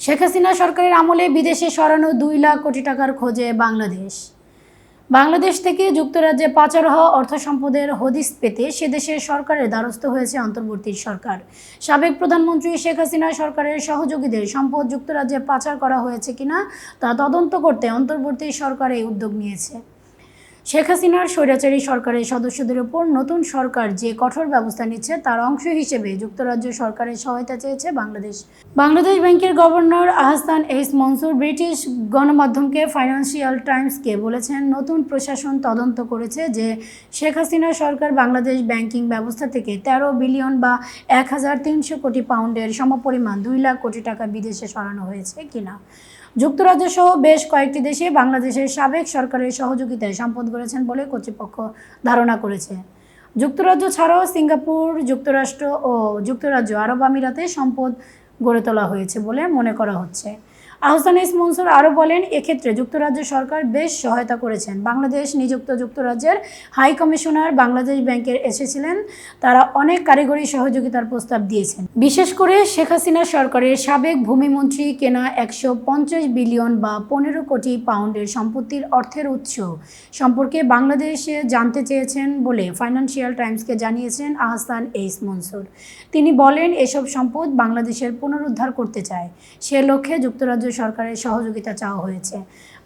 শেখ হাসিনা সরকারের আমলে বিদেশে সরানো দুই লাখ কোটি টাকার খোঁজে বাংলাদেশ। বাংলাদেশ থেকে যুক্তরাজ্যে পাচার হওয়া অর্থ সম্পদের হদিস পেতে সে দেশের সরকারের দ্বারস্থ হয়েছে অন্তর্বর্তী সরকার। সাবেক প্রধানমন্ত্রী শেখ হাসিনা সরকারের সহযোগীদের সম্পদ যুক্তরাজ্যে পাচার করা হয়েছে কিনা তা তদন্ত করতে অন্তর্বর্তী সরকার এই উদ্যোগ নিয়েছে। শেখ হাসিনার স্বৈরাচারী সরকারের সদস্যদের উপর নতুন সরকার যে কঠোর ব্যবস্থা নিচ্ছে, তার অংশ হিসেবে যুক্তরাজ্য সরকারের সহায়তা চেয়েছে বাংলাদেশ। বাংলাদেশ ব্যাংকের governor Ahsan H Mansur British গণমাধ্যমকে ফাইন্যান্সিয়াল টাইমসকে বলেছেন, নতুন প্রশাসন তদন্ত করেছে যে শেখ হাসিনা সরকার বাংলাদেশ ব্যাংকিং ব্যবস্থা থেকে তেরো বিলিয়ন বা এক হাজার তিনশো কোটি পাউন্ডের সমপরিমাণ দুই লাখ কোটি টাকা বিদেশে সরানো হয়েছে কিনা। যুক্তরাজ্য সহ বেশ কয়েকটি দেশে বাংলাদেশের সাবেক সরকারের সহযোগিতায় সম্পদ গড়েছেন বলে কর্তৃপক্ষ ধারণা করেছে। যুক্তরাজ্য ছাড়াও সিঙ্গাপুর, যুক্তরাষ্ট্র ও যুক্তরাজ্য আরব আমিরাতে সম্পদ গড়ে তোলা হয়েছে বলে মনে করা হচ্ছে। আহসান ইস মনসুর আরও বলেন, এক্ষেত্রে যুক্তরাজ্য সরকার বেশ সহায়তা করেছেন। বাংলাদেশ নিযুক্ত যুক্তরাজ্যের হাই কমিশনার বাংলাদেশ ব্যাংকের এসেছিলেন। তারা অনেক কারিগরি সহযোগিতার প্রস্তাব দিয়েছেন। বিশেষ করে শেখ হাসিনা সরকারের সাবেক ভূমিমন্ত্রী কেনা একশো পঞ্চাশ বিলিয়ন বা পনেরো কোটি পাউন্ডের সম্পত্তির অর্থের উৎস সম্পর্কে বাংলাদেশে জানতে চেয়েছেন বলে ফাইন্যান্সিয়াল টাইমসকে জানিয়েছেন আহসান এইস মনসুর। তিনি বলেন, এসব সম্পদ বাংলাদেশের পুনরুদ্ধার করতে চায়। সে লক্ষ্যে যুক্তরাজ্য সরকারের সহযোগিতা চাওয়া হয়েছে।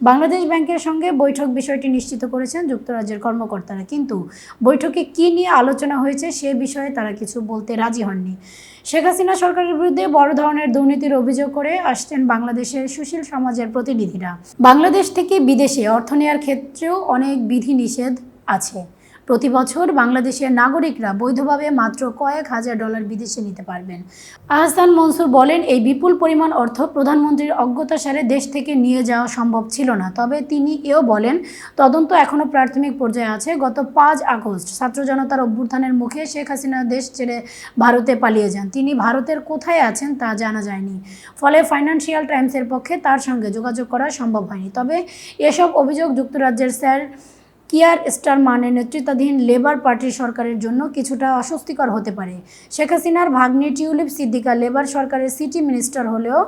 বাংলাদেশ ব্যাংকের সঙ্গে বৈঠক বিষয়টি নিশ্চিত করেছেন যুক্তরাজ্যের কর্মকর্তারা। কিন্তু বৈঠকে কি নিয়ে আলোচনা হয়েছে সে বিষয়ে তারা কিছু বলতে রাজি হননি। শেখ হাসিনা সরকারের বিরুদ্ধে বড় ধরনের দুর্নীতির অভিযোগ করে আসছেন বাংলাদেশের সুশীল সমাজের প্রতিনিধিরা। বাংলাদেশ থেকে বিদেশে অর্থ নেওয়ার ক্ষেত্রেও অনেক বিধিনিষেধ আছে। প্রতি বছর বাংলাদেশের নাগরিকরা বৈধভাবে মাত্র কয়েক হাজার ডলার বিদেশে নিতে পারবেন। আহসান মনসুর বলেন, এই বিপুল পরিমাণ অর্থ প্রধানমন্ত্রীর অজ্ঞতাসারে দেশ থেকে নিয়ে যাওয়া সম্ভব ছিল না। তবে তিনি এও বলেন, তদন্ত এখনও প্রাথমিক পর্যায়ে আছে। গত পাঁচ আগস্ট ছাত্র জনতার অভ্যুত্থানের মুখে শেখ হাসিনা দেশ ছেড়ে ভারতে পালিয়ে যান। তিনি ভারতের কোথায় আছেন তা জানা যায়নি। ফলে ফাইন্যান্সিয়াল টাইমসের পক্ষে তার সঙ্গে যোগাযোগ করা সম্ভব হয়নি। তবে এসব অভিযোগ যুক্তরাজ্যের স্যার কিয়ার স্টার মানে নেতৃত্বাধীন লেবার পার্টির সরকারের জন্য কিছুটা অস্বস্তিকর হতে পারে। শেখ হাসিনার ভাগ্নে টিউলিপ সিদ্দিকা লেবার সরকারের সিটি মিনিস্টার হলেও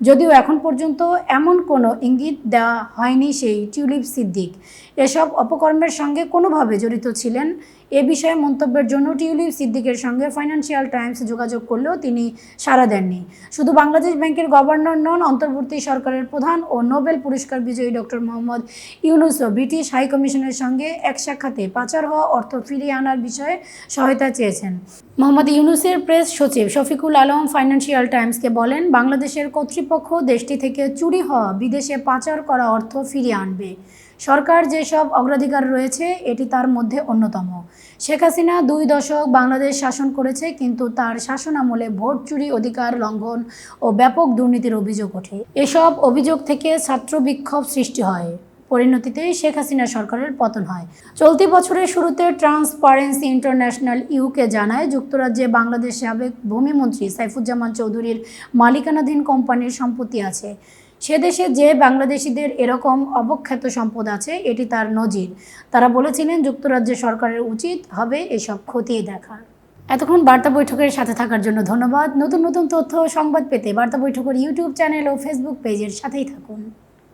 যদিও এখন পর্যন্ত এমন কোনো ইঙ্গিত দেওয়া হয়নি সেই টিউলিপ সিদ্দিক। এসব অপকর্মের সঙ্গে কোনোভাবে জড়িত ছিলেন এ বিষয়ে মন্তব্যের জন্য টিউলিপ সিদ্দিকের সঙ্গে ফাইন্যান্সিয়াল টাইমস যোগাযোগ করলেও তিনি সাড়া দেননি। শুধু বাংলাদেশ ব্যাংকের গভর্নর নন, অন্তর্বর্তী সরকারের প্রধান ও নোবেল পুরস্কার বিজয়ী ডক্টর মোহাম্মদ ইউনুসও ব্রিটিশ হাই কমিশনের সঙ্গে এক সাক্ষাতে পাচার হওয়া অর্থ ফিরিয়ে আনার বিষয়ে সহায়তা চেয়েছেন। মোহাম্মদ ইউনুসের প্রেস সচিব শফিকুল আলম ফাইন্যান্সিয়াল টাইমসকে বলেন, বাংলাদেশের কর্তৃপক্ষ দেশটি থেকে চুরি হওয়া বিদেশে পাচার করা অর্থ ফিরিয়ে আনবে। সরকার যেসব অগ্রাধিকার রয়েছে, এটি তার মধ্যে অন্যতম। শেখ হাসিনা দুই দশক বাংলাদেশ শাসন করেছে, কিন্তু তার শাসন আমলে ভোট চুরি অধিকার লঙ্ঘন ও ব্যাপক দুর্নীতির অভিযোগ ওঠে। এসব অভিযোগ থেকে ছাত্র বিক্ষোভ সৃষ্টি হয়। পরিণতিতে শেখ হাসিনা সরকারের পতন হয়। চলতি বছরের শুরুতে ট্রান্সপারেন্সি ইন্টারন্যাশনাল ইউকে জানায়, যুক্তরাজ্যে বাংলাদেশ সাবেক ভূমিমন্ত্রী সাইফুজ্জামান চৌধুরীর মালিকানাধীন কোম্পানির সম্পত্তি আছে। সে দেশে যে বাংলাদেশিদের এরকম অবখ্যাত সম্পদ আছে, এটি তার নজির। তারা বলেছিলেন, যুক্তরাজ্যের সরকারের উচিত হবে এসব খতিয়ে দেখা। এতক্ষণ বার্তা বৈঠকের সাথে থাকার জন্য ধন্যবাদ। নতুন নতুন তথ্য সংবাদ পেতে বার্তা বৈঠকের ইউটিউব চ্যানেল ও ফেসবুক পেজের সাথেই থাকুন।